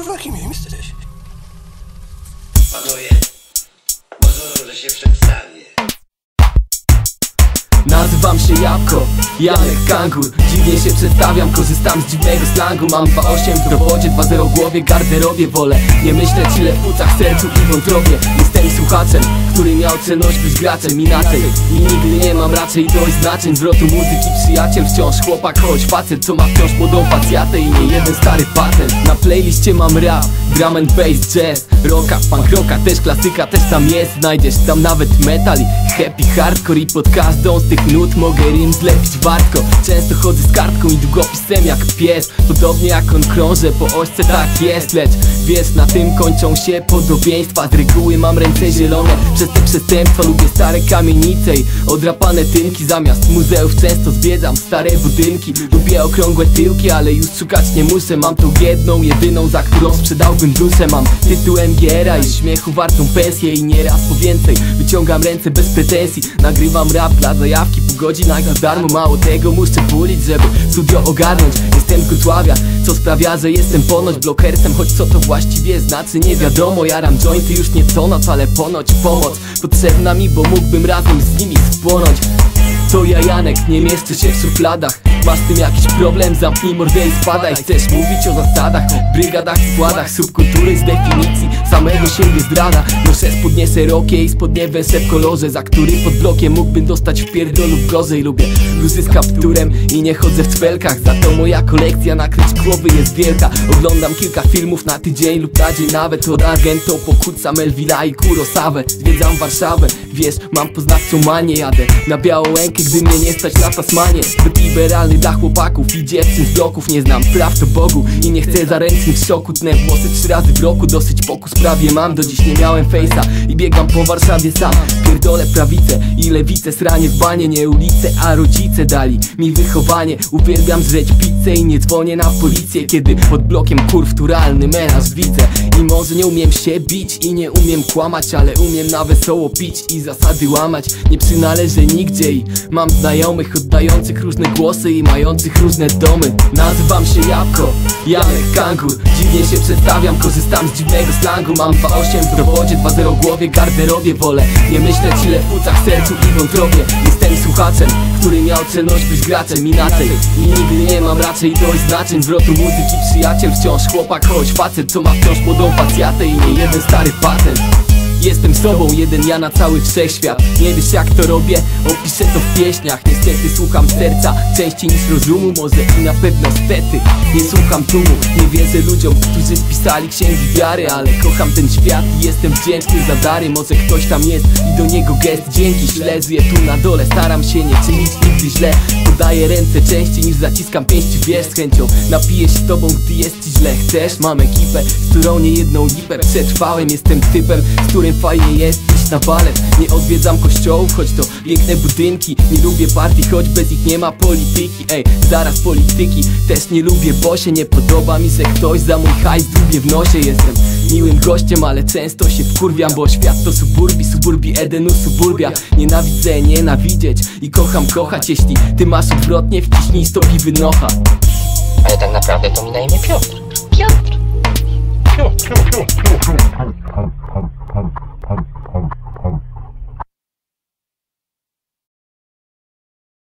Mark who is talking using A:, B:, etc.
A: kurwa kim jesteś?
B: Panowie, pozwolą, że się przedstawię.
C: Nazywam się Jabłko, Janek Kangur. Dziwnie się przedstawiam, korzystam z dziwnego slangu. Mam 2,8 w robocie, 2,0 w głowie, garderobie Wolę. Nie myśleć ile w płucach, sercu i wątrobie. Jestem słuchaczem, który miał celność być graczem Inaczej. I nigdy nie mam raczej dość znaczeń Zwrotu muzyki, przyjaciel, wciąż chłopak Choć facet, co ma wciąż młodą facjatę I nie jeden stary patent. Na playliście mam rap, drum and bass, jazz Rocka, punk rocka, też klasyka, też tam jest. Znajdziesz tam nawet metal i happy hardcore. I pod każdą z tych nut mogę rim zlepić wartko. Często chodzę z kartką i długopisem jak pies. Podobnie jak on krążę po ośce, tak jest. Lecz na tym kończą się podobieństwa. Z reguły mam ręce zielone. Przez te przestępstwa Lubię stare kamienice i odrapane tynki. Zamiast muzeów często zwiedzam stare budynki. Lubię okrągłe tyłki, ale już szukać nie muszę. Mam tą jedną, jedyną, za którą sprzedałbym duszę Mam tytuł MGR-a i śmiechu wartą pensję. I nieraz po więcej wyciągam ręce bez pretensji. Nagrywam rap dla zajawki po godzinach za darmo Mało tego muszę pulić, żeby studio ogarnąć. Jestem z Wrocławia, co sprawia, że jestem ponoć blokersem. Choć co to właściwie znaczy nie wiadomo. Jaram jointy już nie co noc, ale ponoć pomoc Potrzebna mi, bo mógłbym razem z nimi spłonąć. To ja Janek, nie mieszczę się w szufladach Masz z tym jakiś problem, zamknij mordę i spadaj. Chcesz mówić o zasadach, brygadach, składach Subkultury z definicji samego siebie zdrada Noszę spodnie szerokie i spodnie węże w kolorze Za który pod blokiem mógłbym dostać w pierdolu w gorzej Lubię bluzy z kapturem i nie chodzę w cwelkach. Za to moja kolekcja nakryć głowy jest wielka. Oglądam kilka filmów na tydzień lub na dzień. Nawet Od Argento po Kutsa, Melvilla i Kurosawę Zwiedzam Warszawę, wiesz, mam poznawcą manię. Jadę na białą łękę, gdy mnie nie stać na Tasmanie. Zbyt liberalny dla chłopaków i dziewczyn z bloków. Nie znam praw do Bogu i nie chcę zaręcznych szoku. Tnę włosy trzy razy w roku, dosyć pokus. Prawie mam Do dziś nie miałem fejsa i biegam po Warszawie sam. Pierdolę prawicę i lewicę, sranie w banie Nie ulice, a rodzice dali mi wychowanie. Uwielbiam zrzeć pizzę i nie dzwonię na policję Kiedy pod blokiem kurwturalny menaż widzę. I może nie umiem się bić i nie umiem kłamać Ale umiem na wesoło pić i zasady łamać. Nie przynależę nigdzie i mam znajomych Oddających różne głosy mających różne domy. Nazywam się Jabłko, Janek Kangur. Dziwnie się przedstawiam, korzystam z dziwnego slangu. Mam 2,8 w robocie, 2,0 w głowie, garderobie Wolę. Nie myśleć ile w płucach, sercu i wątrobie. Jestem słuchaczem, który miał celność być graczem. Inaczej i nigdy nie mam raczej dość znaczeń. Zwrotu muzyki, przyjaciel, wciąż chłopak Choć facet, co ma wciąż młodą facjatę I nie jeden stary patent Jestem sobą, jeden ja na cały wszechświat. Nie wiesz jak to robię? Opiszę to w pieśniach. Niestety słucham serca częściej niż rozumu. Może i na pewno stety Nie słucham tłumu, nie wierzę ludziom Którzy spisali księgi wiary Ale kocham ten świat i jestem wdzięczny za dary. Może ktoś tam jest i do niego gest Dzięki. Ślezuję tu na dole. Staram się nie czynić nigdy źle Podaję ręce częściej niż zaciskam pięści Wiesz z chęcią. Napiję się z tobą gdy jest ci źle. Chcesz? Mam ekipę, z którą nie jedną lipę. Przetrwałem, jestem typem, z którym fajnie jest na balet Nie odwiedzam kościołów, choć to piękne budynki. Nie lubię partii, choć bez ich nie ma polityki. Ej, zaraz polityki też nie lubię, bo się nie podoba mi, że ktoś za mój hajs dłubie w nosie. Jestem miłym gościem, ale często się wkurwiam Bo świat to suburbi, suburbi Edenu, suburbia. Nienawidzę nienawidzieć i kocham kochać. Jeśli ty masz odwrotnie, wciśnij stopi wynocha
D: Ale tak naprawdę to mi na imię.
E: Piotr. Piotr, Piotr, Piotr, Piotr.